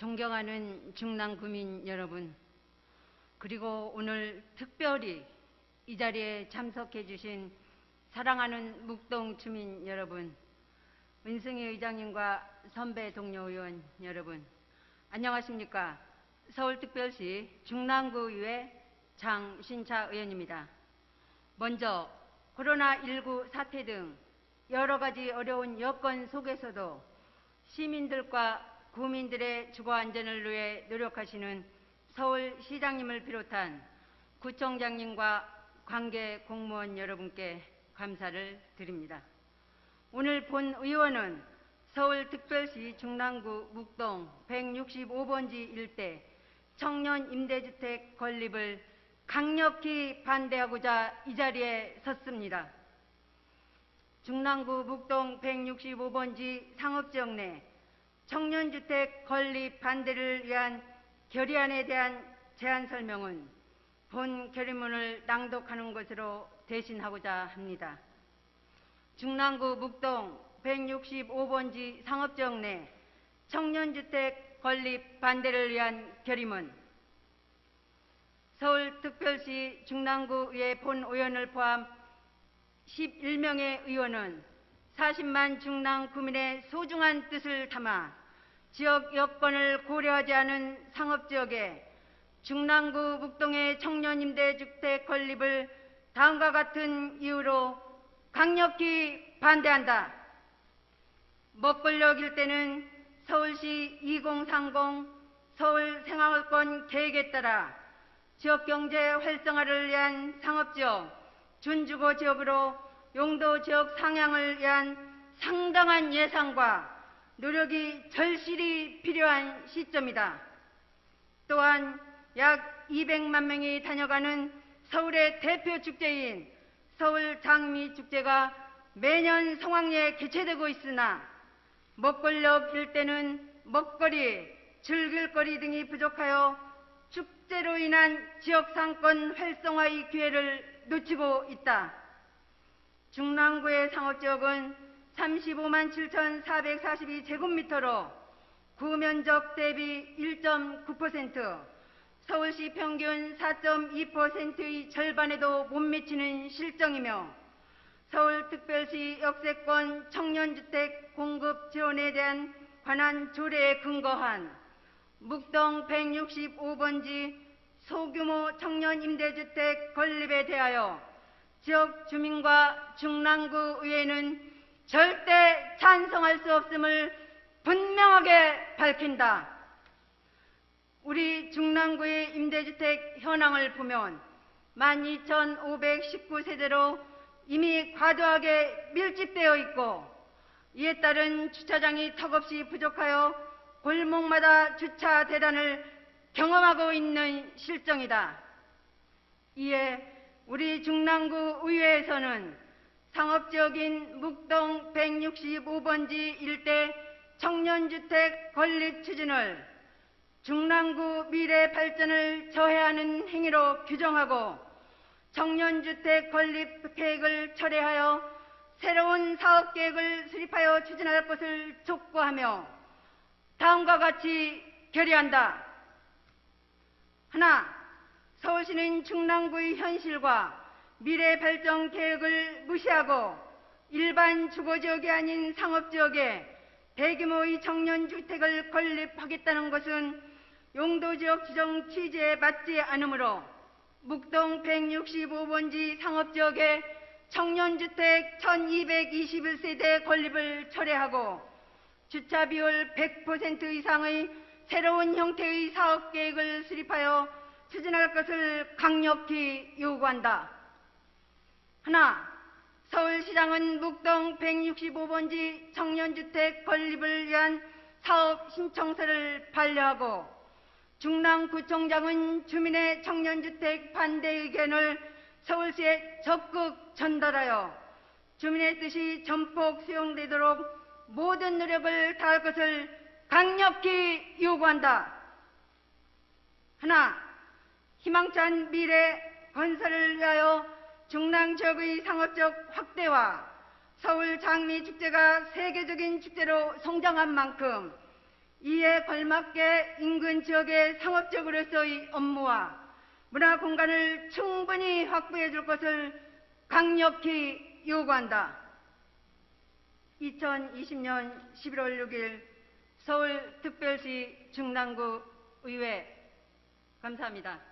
존경하는 중남 구민 여러분, 그리고 오늘 특별히 이 자리에 참석해 주신 사랑하는 묵동 주민 여러분, 은승희 의장님과 선배 동료 의원 여러분, 안녕하십니까. 서울특별시 중랑구의회 장신차 의원입니다. 먼저 코로나19 사태 등 여러 가지 어려운 여건 속에서도 시민들과 구민들의 주거 안전을 위해 노력하시는 서울시장님을 비롯한 구청장님과 관계 공무원 여러분께 감사를 드립니다. 오늘 본 의원은 서울특별시 중랑구 묵동 165번지 일대 청년 임대주택 건립을 강력히 반대하고자 이 자리에 섰습니다. 중랑구 묵동 165번지 상업지역 내 청년주택 건립 반대를 위한 결의안에 대한 제안 설명은 본 결의문을 낭독하는 것으로 대신하고자 합니다. 중랑구 묵동 165번지 상업지역 내 청년주택 건립 반대를 위한 결의문 서울특별시 중랑구의 본 의원을 포함 11명의 의원은 40만 중랑 구민의 소중한 뜻을 담아 지역 여건을 고려하지 않은 상업지역에 중랑구 묵동의 청년임대주택 건립을 다음과 같은 이유로 강력히 반대한다. 먹거리역 일대는 서울시 2030 서울생활권 계획에 따라 지역경제 활성화를 위한 상업지역, 준주거 지역으로 용도 지역 상향을 위한 상당한 예산과 노력이 절실히 필요한 시점이다. 또한 약 200만 명이 다녀가는 서울의 대표 축제인 서울 장미 축제가 매년 성황리에 개최되고 있으나 먹거리역 일대는 먹거리, 즐길거리 등이 부족하여 축제로 인한 지역 상권 활성화의 기회를 놓치고 있다. 중랑구의 상업지역은 35만 7,442제곱미터로 구면적 대비 1.9%, 서울시 평균 4.2%의 절반에도 못 미치는 실정이며 서울특별시 역세권 청년주택 공급 지원에 대한 관한 조례에 근거한 묵동 165번지 소규모 청년 임대주택 건립에 대하여 지역 주민과 중랑구 의회는 절대 찬성할 수 없음을 분명하게 밝힌다. 우리 중랑구의 임대주택 현황을 보면 12,519세대로 이미 과도하게 밀집되어 있고 이에 따른 주차장이 턱없이 부족하여 골목마다 주차 대란을 경험하고 있는 실정이다. 이에 우리 중랑구 의회에서는 상업지역인 묵동 165번지 일대 청년주택 건립 추진을 중랑구 미래 발전을 저해하는 행위로 규정하고 청년주택 건립 계획을 철회하여 새로운 사업 계획을 수립하여 추진할 것을 촉구하며 다음과 같이 결의한다. 하나, 서울시는 중랑구의 현실과 미래 발전 계획을 무시하고 일반 주거지역이 아닌 상업지역에 대규모의 청년주택을 건립하겠다는 것은 용도지역 지정 취지에 맞지 않으므로 묵동 165번지 상업지역에 청년주택 1221세대 건립을 철회하고 주차 비율 100% 이상의 새로운 형태의 사업 계획을 수립하여 추진할 것을 강력히 요구한다. 하나, 서울시장은 묵동 165번지 청년주택 건립을 위한 사업 신청서를 반려하고 중랑구청장은 주민의 청년주택 반대 의견을 서울시에 적극 전달하여 주민의 뜻이 전폭 수용되도록 모든 노력을 다할 것을 강력히 요구한다. 하나, 희망찬 미래 건설을 위하여 중랑 지역의 상업적 확대와 서울 장미 축제가 세계적인 축제로 성장한 만큼 이에 걸맞게 인근 지역의 상업적으로서의 업무와 문화 공간을 충분히 확보해 줄 것을 강력히 요구한다. 2020년 11월 6일 서울특별시 중랑구 의회 감사합니다.